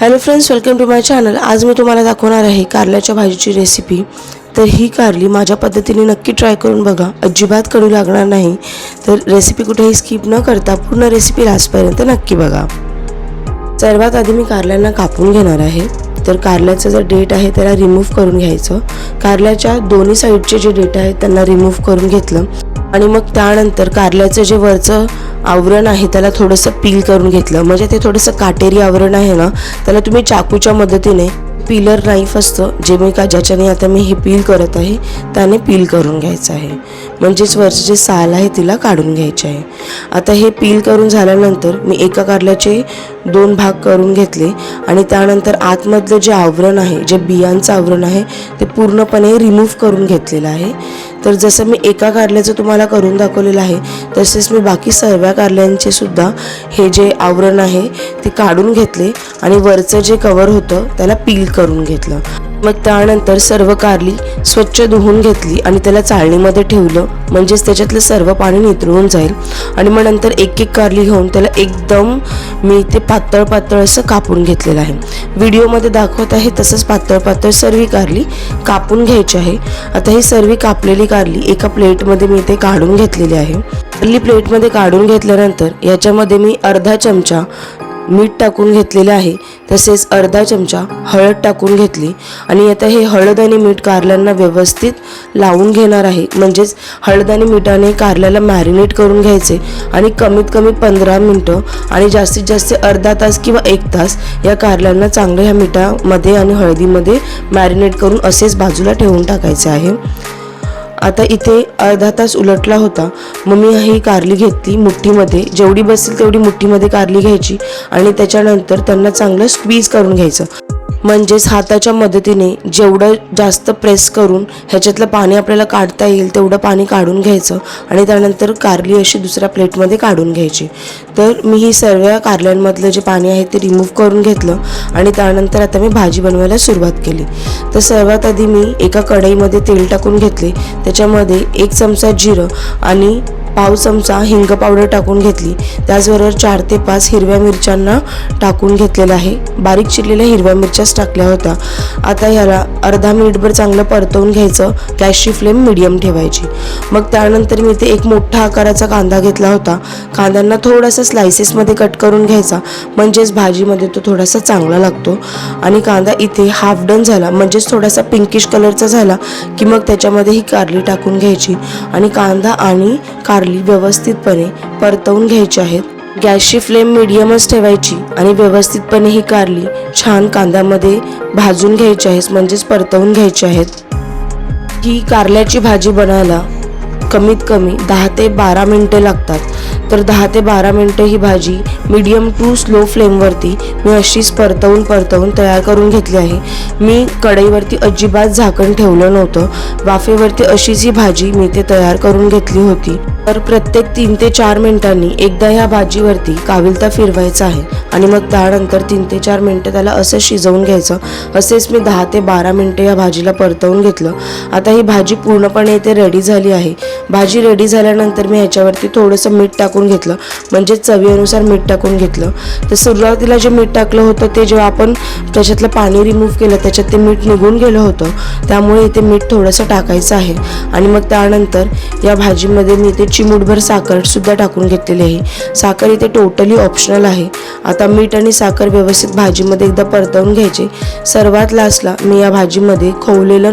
Hello friends welcome to my channel आज मी तुम्हाला दाखवणार आहे कारल्याच्या भाजीची रेसिपी तर ही कारली माझ्या पद्धतीने नक्की ट्राय करून बघा. अजिबात कडू लागणार नाही. तर रेसिपी कुठेही स्किप न करता पूर्ण रेसिपी लास्टपर्यंत नक्की बघा. सर्वात आधी मी कारल्यांना कापून घेणार आहे. तर कारल्याचं जे डेट आहे त्याला रिमूव्ह करून घ्यायचं. कारल्याच्या दोन्ही साईडचे जे डेट आहेत त्यांना रिमूव्ह करून घेतलं. आणि मग त्यानंतर कारल्याचं जे वरचं आवरण आहे त्याला थोडंसं पील करून घेतलं. म्हणजे ते थोडंसं काटेरी आवरण आहे ना त्याला तुम्ही चाकूच्या मदतीने पीलर नाईफ असतं जे मी का ज्याच्याने आता मी हे पील करत आहे त्याने पील करून घ्यायचं आहे. म्हणजेच वरचे जे साल आहे तिला काढून घ्यायचे आहे. आता हे पील करून झाल्यानंतर मी एका कारल्याचे दोन भाग करून घेतले आणि त्यानंतर आतमधलं जे आवरण आहे जे बियांचं आवरण आहे ते पूर्णपणे रिमूव्ह करून घेतलेलं आहे. तर जसं मी एका कारल्याचं तुम्हाला करून दाखवलेलं आहे तसेच मी बाकी सर्व कारल्यांचे सुद्धा हे जे आवरण आहे ते काढून घेतले आणि वरचं जे कवर होतं त्याला पील करून घेतलं. मग त्यानंतर सर्व कारली स्वच्छ धुवून घेतली आणि त्याला चाळणीमध्ये ठेवलं. म्हणजेच त्याच्यातलं सर्व पाणी नितळून जाईल. आणि मग नंतर एक एक कारली घेऊन त्याला एकदम मी ते पातळ पातळ असं कापून घेतलेलं आहे. व्हिडिओमध्ये दाखवत आहे तसंच पातळ पातळ सर्व कारली कापून घ्यायची आहे. आता ही सर्व कापलेली कारली एका प्लेटमध्ये मी ते काढून घेतलेली आहे. कारली प्लेटमध्ये काढून घेतल्यानंतर याच्यामध्ये मी अर्धा चमचा मीठ टाकून घेतलेलं आहे. तसेच अर्धा चमचा हळद टाकून घेतली. आणि आता हे हळद आणि मीठ कारल्यांना व्यवस्थित लावून घेणार आहे. म्हणजेच हळद आणि मिठाने कारल्याला मॅरिनेट करून घ्यायचे. आणि कमीत कमी पंधरा मिनटं आणि जास्तीत जास्त अर्धा तास किंवा एक तास या कारल्यांना चांगलं ह्या मिठामध्ये आणि हळदीमध्ये मॅरिनेट करून असेच बाजूला ठेवून टाकायचे आहे. आता इथे अर्धा तास उलटला होता. मग मी ही कारली घेतली मुठ्ठीमध्ये. जेवढी बसेल तेवढी मुठ्ठीमध्ये कारली घ्यायची आणि त्याच्यानंतर त्यांना चांगलं स्क्वीज करून घ्यायचं. म्हणजेच हाताच्या मदतीने जेवढं जास्त प्रेस करून ह्याच्यातलं पाणी आपल्याला काढता येईल तेवढं पाणी काढून घ्यायचं आणि त्यानंतर कारली अशी दुसऱ्या प्लेटमध्ये काढून घ्यायची. तर मी ही सर्व कारल्यांमधलं जे पाणी आहे ते रिमूव्ह करून घेतलं आणि त्यानंतर आता मी भाजी बनवायला सुरुवात केली. तर सर्वात आधी मी एका कढईमध्ये तेल टाकून घेतले. त्याच्यामध्ये एक चमचा जिरं आणि पाव चमचा हिंग पावडर टाकून घेतली. त्याचबरोबर चार ते पाच हिरव्या मिरच्यांना टाकून घेतलेलं आहे. बारीक चिरलेल्या हिरव्या मिरच्याच टाकल्या होत्या. आता ह्याला अर्धा मिनिटभर चांगलं परतवून घ्यायचं. गॅसची फ्लेम मिडियम ठेवायची. मग त्यानंतर मी ते एक मोठा आकाराचा कांदा घेतला होता. कांद्यांना थोडासा स्लायसेसमध्ये कट करून घ्यायचा. म्हणजेच भाजीमध्ये तो थोडासा चांगला लागतो. आणि कांदा इथे हाफ डन झाला. म्हणजेच थोडासा पिंकिश कलरचा झाला की मग त्याच्यामध्ये ही कारली टाकून घ्यायची. आणि कांदा आणि कारली व्यवस्थितपणे परतवून घ्यायची आहेत. गॅसची फ्लेम मिडियमच ठेवायची आणि व्यवस्थितपणे ही कारली छान कांद्यामध्ये भाजून घ्यायची आहेत म्हणजेच परतवून घ्यायची आहेत. ही कारल्याची भाजी बनायला कमीत कमी दहा ते बारा मिनटे लागतात. तर दहा ते बारा मिनटं ही भाजी मीडियम टू स्लो फ्लेमवरती मी अशीच परतवून परतवून तयार करून घेतली आहे. मी कढईवरती अजिबात झाकण ठेवलं नव्हतं. वाफेवरती अशीच ही भाजी मी ते तयार करून घेतली होती. तर प्रत्येक तीन ते चार मिनिटांनी एकदा ह्या भाजीवरती काविलता फिरवायचा आहे आणि मग त्यानंतर तीन ते चार मिनटं त्याला असं शिजवून घ्यायचं. असेच मी दहा ते बारा मिनटं या भाजीला परतवून घेतलं. आता ही भाजी पूर्णपणे इथे रेडी झाली आहे. भाजी रेडी झाल्यानंतर मी ह्याच्यावरती थोडंसं मीठ टाकून घेतलं. म्हणजे चवीनुसार मीठ टाकून घेतलं. तर सुरुवातीला जे मीठ टाकलं होतं ते जेव्हा आपण त्याच्यातलं पाणी रिमूव्ह केलं त्याच्यात ते मीठ निघून गेलं होतं. त्यामुळे इथे मीठ थोडंसं टाकायचं आहे. आणि मग त्यानंतर या भाजीमध्ये मी इथे चिमूटभर साखरसुद्धा टाकून घेतलेली आहे. साखर इथे टोटली ऑप्शनल आहे. आता मीठ आणि साखर व्यवस्थित भाजीमध्ये एकदा परतवून घ्यायचे. सर्वात लास्टला मी या भाजीमध्ये खवलेलं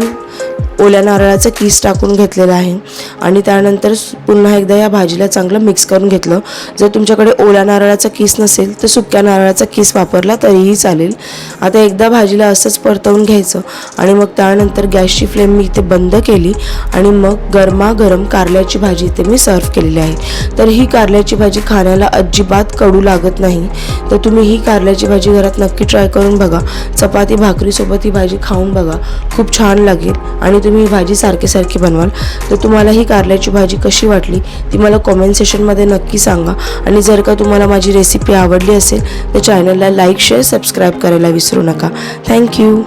ओल्या नारळाचं कीस टाकून घेतलेलं आहे. आणि त्यानंतर पुन्हा एकदा या भाजीला चांगलं मिक्स करून घेतलं. जर तुमच्याकडे ओल्या नारळाचा कीस नसेल तर सुक्या नारळाचा किस वापरला तरीही चालेल. आता एकदा भाजीला असंच परतवून घ्यायचं. आणि मग त्यानंतर गॅसची फ्लेम मी इथे बंद केली. आणि मग गरमागरम कारल्याची भाजी इथे मी सर्व केलेली आहे. तर ही कारल्याची भाजी खाण्याला अजिबात कडू लागत नाही. तर तुम्ही ही कारल्याची भाजी घरात नक्की ट्राय करून बघा. चपाती भाकरीसोबत ही भाजी खाऊन बघा. खूप छान लागेल. आणि तुम्ही भाजी सारखी सारखी बनवाल. तर तुम्हाला ही कारल्याची भाजी कशी वाटली ती मला कॉमेंट सेशनमध्ये नक्की सांगा. आणि जर का तुम्हाला माझी रेसिपी आवडली असेल तर चॅनलला लाईक शेअर सबस्क्राईब करायला विसरू नका. थँक्यू